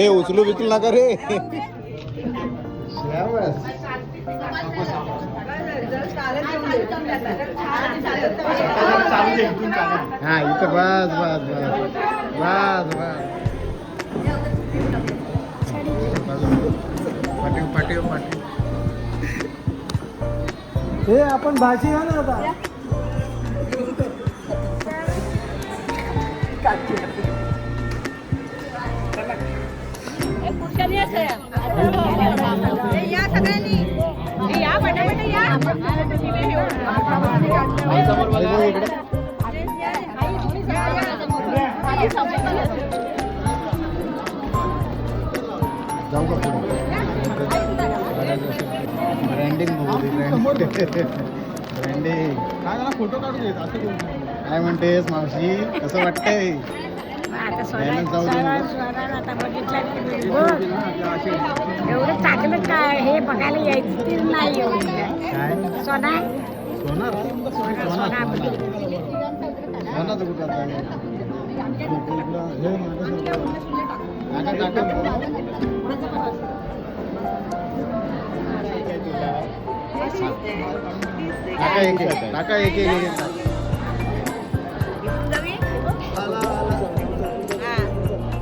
ए उचलू बिचलू नका रे. हा इथं बस बस बस. बस बस. पाटील पाटील पाटील हे आपण भाजी घ्या ना आता जाऊ का ब्रँडिंग ब्रँडिंग काय फोटो काढू देत असं. काय म्हणतेस मावशी? कसं वाटतंय? दे मला. एवढं चांगलं काय हे बघायला यायचं ते नाही एवढं. काय? सोना सोनार कुठं आता? इकडं हे काका काका. एक एक काका एक एक एक एक.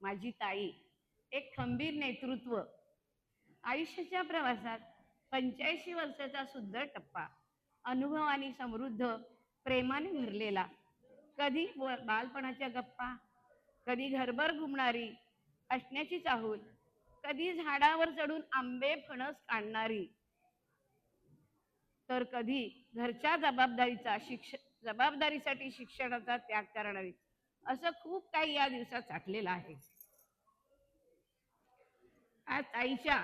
माझी ताई. एक खंबीर नेतृत्व. आयुष्याच्या प्रवासात पंच्याऐंशी वर्षाचा सुंदर टप्पा. अनुभवाने समृद्ध प्रेमाने भरलेला. कधी बालपणाच्या गप्पा कधी घरभर घुमणारी असण्याची चाहूल कधी झाडावर चढून आंबे फणस काढणारी तर कधी घरच्या जबाबदारीचा शिक्ष जबाबदारीसाठी शिक्षणाचा त्याग करणारी. असं खूप काही या दिवसात साठलेलं आहे. आज ताईच्या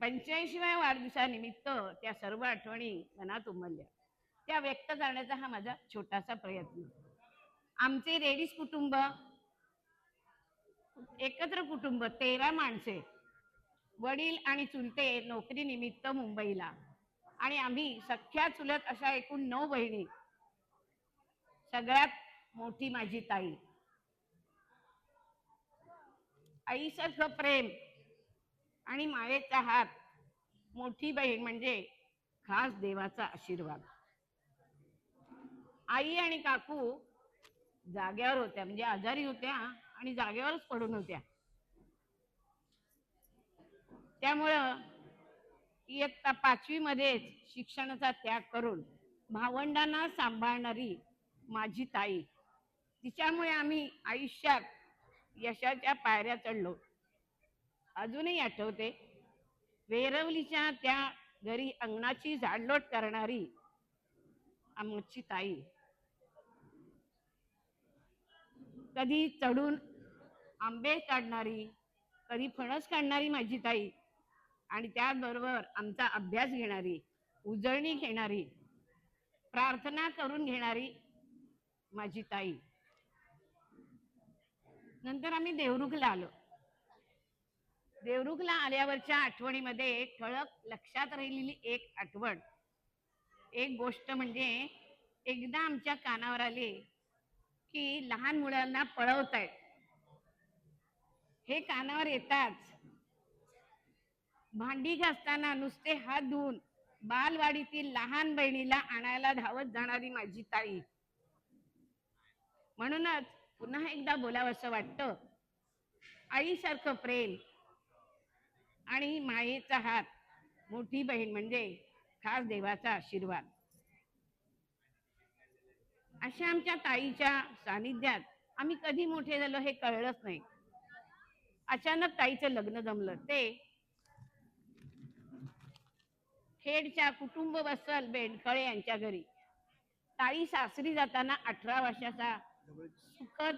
पंच्याऐंशीव्या वाढदिवसानिमित्त त्या सर्व आठवणी मनात उमलल्या. त्या व्यक्त करण्याचा हा माझा छोटासा प्रयत्न. आमचे रेडीस कुटुंब एकत्र कुटुंब तेरा माणसे वडील आणि चुलते नोकरीनिमित्त मुंबईला. आणि आम्ही सख्या चुलत अशा एकूण नऊ बहिणी. सगळ्यात मोठी माझी ताई. आईसारखं प्रेम आणि मायेचा हात मोठी बहीण म्हणजे खास देवाचा आशीर्वाद. आई आणि काकू जाग्यावर होत्या म्हणजे आजारी होत्या आणि जागेवरच पडून होत्या. त्यामुळं इयत्ता पाचवी मध्येच शिक्षणाचा त्याग करून भावंडांना सांभाळणारी माझी ताई तिच्यामुळे आम्ही आयुष्यात यशाच्या पायऱ्या चढलो. अजूनही आठवते वेरवलीच्या त्या घरी अंगणाची झाडलोट करणारी आमची ताई. कधी चढून आंबे काढणारी कधी फणस काढणारी माझी ताई आणि त्याचबरोबर आमचा अभ्यास घेणारी उजळणी घेणारी प्रार्थना करून घेणारी माझी ताई. नंतर आम्ही देवरुखला आलो. देवरुखला आल्यावरच्या आठवणीमध्ये ठळक लक्षात राहिलेली एक आठवण. एक गोष्ट म्हणजे एकदा आमच्या कानावर आली की लहान मुलांना पळवतायत. हे कानावर येताच भांडी घासताना नुसते हात धुवून बालवाडीतील लहान बहिणीला आणायला धावत जाणारी माझी ताई. म्हणूनच पुन्हा एकदा बोलावंसं वाटतं. आईसारखं प्रेम आणि मायेचा हात मोठी बहीण म्हणजे खास देवाचा आशीर्वाद. अशा आमच्या ताईच्या सानिध्यात आम्ही कधी मोठे झालो हे कळलंच नाही. अचानक ताईचं लग्न जमलं. ते खेडच्या कुटुंब वत्सल बेंडकळे यांच्या घरी. ताई सासरी जाताना अठरा वर्षाचा सुखद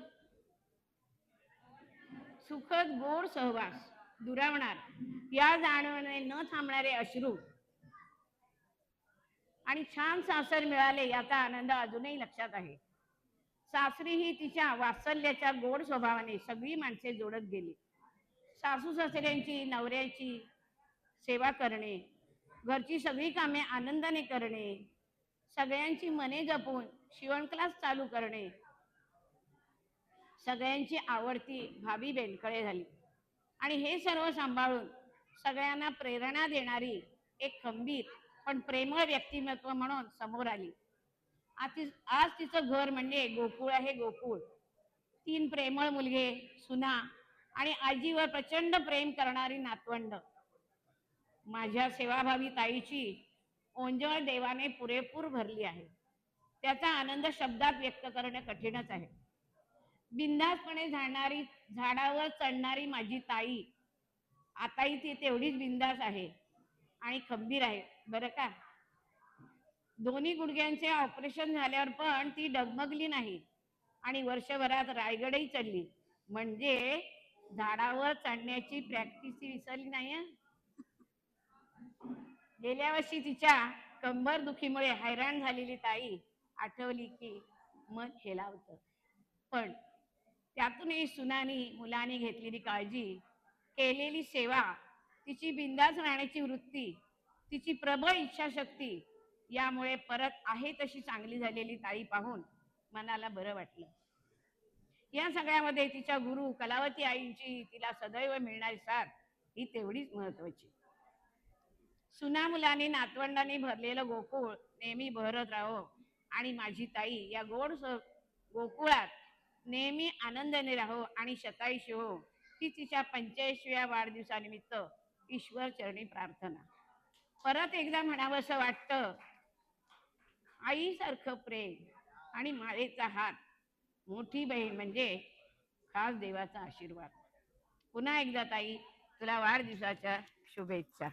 सुखद गोड सहवास दुरावणार. या जाणवणे न थांबणारे अश्रू आणि छान सासर मिळाले याचा आनंद अजूनही लक्षात आहे. सासरी ही तिच्या वात्सल्याच्या गोड स्वभावाने सगळी माणसे जोडत गेली. सासू सासऱ्यांची नवऱ्याची सेवा करणे घरची सगळी कामे आनंदाने करणे सगळ्यांची मने जपून शिवण क्लास चालू करणे सगळ्यांची आवडती भाभी बेंडकळे झाली. आणि हे सर्व सांभाळून सगळ्यांना प्रेरणा देणारी एक खंबीर पण प्रेमळ व्यक्तिमत्व म्हणून समोर आली. आज ती- आज तिचं घर म्हणजे गोकुळ आहे गोकुळ. तीन प्रेमळ मुलगे सुना आणि आजीवर प्रचंड प्रेम करणारी नातवंड. माझ्या सेवाभावी ताईची ओंजळ देवाने पुरेपूर भरली आहे. त्याचा आनंद शब्दात व्यक्त करणं कठीणच आहे. बिंदासपणे झाडणारी झाडावर चढणारी माझी ताई. आताही ती तेवढीच बिंदास आहे आणि खंबीर आहे. बरं का? दोन्ही गुडघ्यांचे ऑपरेशन झाल्यावर पण ती डगमगली नाही आणि वर्षभरात रायगडही चढली. म्हणजे झाडावर चढण्याची प्रॅक्टिस विसरली नाही गेल्या वर्षी तिच्या कंबर दुखीमुळे हैराण झालेली ताई आठवली की मन हेलावतं. पण त्यातूनही सुनानी मुलाने घेतलेली काळजी केलेली सेवा तिची बिंदास राहण्याची वृत्ती तिची प्रबळ इच्छाशक्ती यामुळे परत आहे तशी चांगली झालेली ताई पाहून मनाला बरं वाटलं. या सगळ्यामध्ये तिच्या गुरु कलावती आईंची तिला सदैव मिळणारी साथ ही तेवढीच महत्वाची सुना मुलाने नातवंडांनी भरलेलं गोकुळ नेहमी बहरत राहो आणि माझी ताई या गोड गोकुळात नेहमी आनंदाने राहो आणि शतायुषी हो. ही तिच्या पंच्याऐंशीव्या वाढदिवसानिमित्त ईश्वर चरणी प्रार्थना. परत एकदा म्हणावंसं वाटतं आईसारखं प्रेम आणि माळेचा हात मोठी बहीण म्हणजे खास देवाचा आशीर्वाद. पुन्हा एकदा ताई तुला वाढदिवसाच्या शुभेच्छा.